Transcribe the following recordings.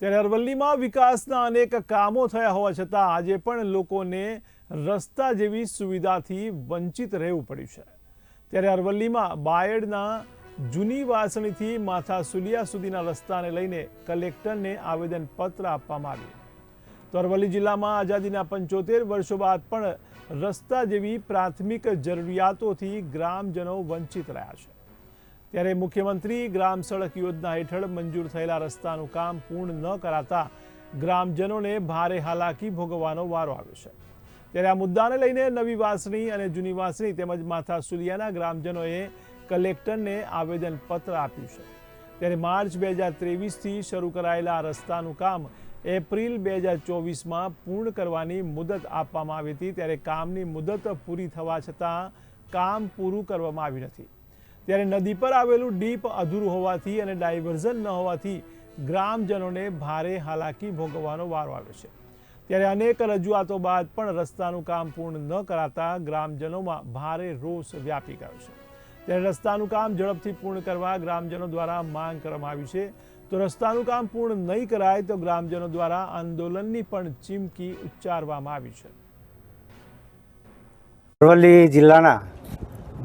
ત્યારે અરવલ્લીમાં વિકાસના અનેક કામો થયા હોવા છતાં આજે પણ લોકોને રસ્તા જેવી સુવિધાથી વંચિત રહેવું પડ્યું છે. ત્યારે અરવલ્લીમાં બાયડના જૂની વાસણીથી માથા સુલિયા સુધીના રસ્તાને લઈને કલેક્ટરને આવેદનપત્ર આપવામાં આવ્યું. તો અરવલ્લી જિલ્લામાં આઝાદીના પંચોતેર વર્ષો બાદ પણ રસ્તા જેવી પ્રાથમિક જરૂરિયાતોથી ગ્રામજનો વંચિત રહ્યા છે. ત્યારે મુખ્યમંત્રી ગ્રામ સડક યોજના હેઠળ મંજૂર થયેલા રસ્તાનું કામ પૂર્ણ ન કરાતા ગ્રામજનોને ભારે હાલાકી ભોગવવાનો વારો આવ્યો છે. ત્યારે આ મુદ્દાને લઈને નવી વાસણી અને જૂની વાસણી તેમજ માથા સુલિયાના ગ્રામજનોએ કલેક્ટરને આવેદનપત્ર આપ્યું છે. ત્યારે માર્ચ બે હજાર ત્રેવીસથી શરૂ કરાયેલા આ રસ્તાનું કામ એપ્રિલ બે હજાર ચોવીસમાં પૂર્ણ કરવાની મુદત આપવામાં આવી હતી. ત્યારે કામની મુદત પૂરી થવા છતાં કામ પૂરું કરવામાં આવ્યું નથી. ત્યારે નદી પર આવેલું ડીપ અધૂરું હોવાથી અને ડાયવર્ઝન ન હોવાથી ગ્રામજનોને ભારે હાલાકી ભોગવવાનો વારો આવ્યો છે. ત્યારે અનેક રજૂઆતો બાદ પણ રસ્તાનું કામ પૂર્ણ ન કરાતા ગ્રામજનોમાં ભારે રોષ વ્યાપી ગયો છે. ત્યારે રસ્તાનું કામ ઝડપથી પૂર્ણ કરવા ગ્રામજનો દ્વારા માંગ કરવામાં આવી છે. તો રસ્તાનું કામ પૂર્ણ નહીં કરાય તો ગ્રામજનો દ્વારા આંદોલનની પણ ચીમકી ઉચ્ચારવામાં આવી છે. અરવલ્લી જિલ્લાના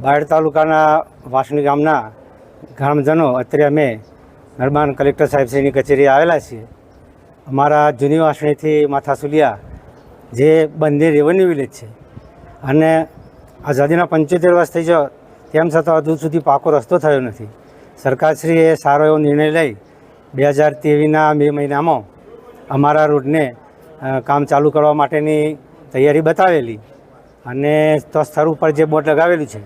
બાયડ તાલુકાના વાસણી ગામના ગ્રામજનો અત્યારે અમે નરબાન કલેક્ટર સાહેબશ્રીની કચેરીએ આવેલા છીએ. અમારા જૂની વાસણીથી માથાસુલિયા જે બંને રેવન્યુ વિલેજ છે અને આઝાદીના પંચોતેર વર્ષ થઈ ગયો, તેમ છતાં હજુ સુધી પાકો રસ્તો થયો નથી. સરકારશ્રીએ સારો એવો નિર્ણય લઈ બે હજાર તેવીસના મે મહિનામાં અમારા રોડને કામ ચાલુ કરવા માટેની તૈયારી બતાવેલી અને તો સ્થળ ઉપર જે બોર્ડ લગાવેલું છે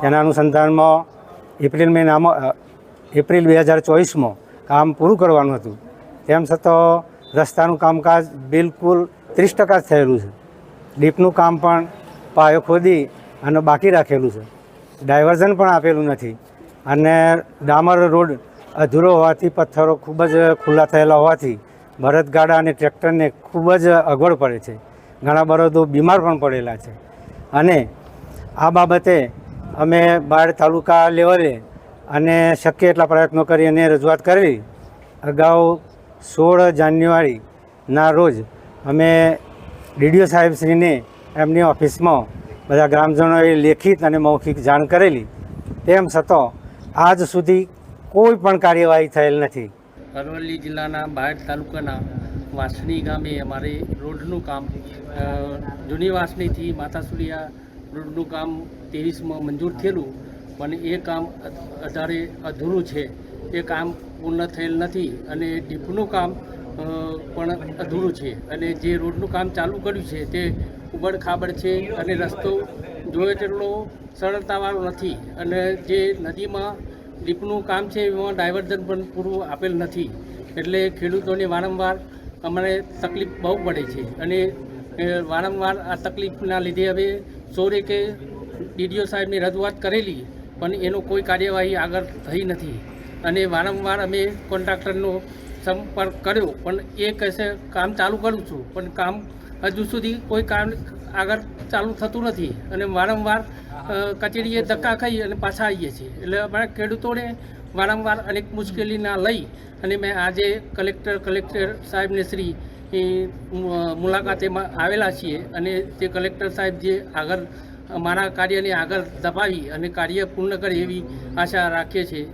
તેના અનુસંધાનમાં એપ્રિલ મહિનામાં એપ્રિલ બે હજાર ચોવીસમાં કામ પૂરું કરવાનું હતું. તેમ છતાં રસ્તાનું કામકાજ બિલકુલ ત્રીસ ટકા જ થયેલું છે. ડીપનું કામ પણ પાયો ખોદી અને બાકી રાખેલું છે. ડાયવર્ઝન પણ આપેલું નથી. અને ડામર રોડ અધૂરો હોવાથી પથ્થરો ખૂબ જ ખુલ્લા થયેલા હોવાથી બળદગાડા અને ટ્રેક્ટરને ખૂબ જ અગવડ પડે છે. ઘણા બળદો બીમાર પણ પડેલા છે. અને આ બાબતે અમે બાળ તાલુકા લેવલે અને શક્ય એટલા પ્રયત્નો કરી અને રજૂઆત કરેલી અગાઉ સોળ જાન્યુઆરીના રોજ અમે ડીડીઓ સાહેબશ્રીને એમની ઓફિસમાં બધા ગ્રામજનોએ લેખિત અને મૌખિક જાણ કરેલી. તેમ છતાં આજ સુધી કોઈ પણ કાર્યવાહી થયેલ નથી. અરવલ્લી જિલ્લાના બાયડ તાલુકાના વાસણી ગામે અમારે રોડનું કામ જૂની વાસણીથી માતાસુરિયા રોડનું કામ ત્રેવીસમાં મંજૂર થયેલું, પણ એ કામ અધારે અધૂરું છે. એ કામ પૂર્ણ થયેલ નથી અને ડીપનું કામ પણ અધૂરું છે. અને જે રોડનું કામ ચાલુ કર્યું છે તે ઉબડ ખાબડ છે અને રસ્તો જોઈએ તેટલો સરળતાવાળો નથી. અને જે નદીમાં ડીપનું કામ છે એમાં ડાયવર્ઝન પણ પૂરું આપેલ નથી. એટલે ખેડૂતોને વારંવાર અમને તકલીફ બહુ પડે છે. અને વારંવાર આ તકલીફના લીધે હવે સોરે કે ડીડીઓ સાહેબની રજૂઆત કરેલી, પણ એનો કોઈ કાર્યવાહી આગળ થઈ નથી. અને વારંવાર અમે કોન્ટ્રાક્ટરનો સંપર્ક કર્યો, પણ એ કહેશે, કામ ચાલુ કરું છું, પણ કામ હજુ સુધી કોઈ કામ આગળ ચાલુ થતું નથી. અને વારંવાર કચેરીએ ધક્કા ખાઈ અને પાછા આવીએ છીએ. એટલે અમારા ખેડૂતોને વારંવાર અનેક મુશ્કેલીના લઈ અને મેં આજે કલેક્ટર કલેક્ટર સાહેબને શ્રી એ, મુલાકાતેમાં આવેલા છીએ અને તે કલેક્ટર સાહેબ જે આગળ મારા કાર્યને આગળ દબાવી અને કાર્ય પૂર્ણ કરે એવી આશા રાખીએ છીએ.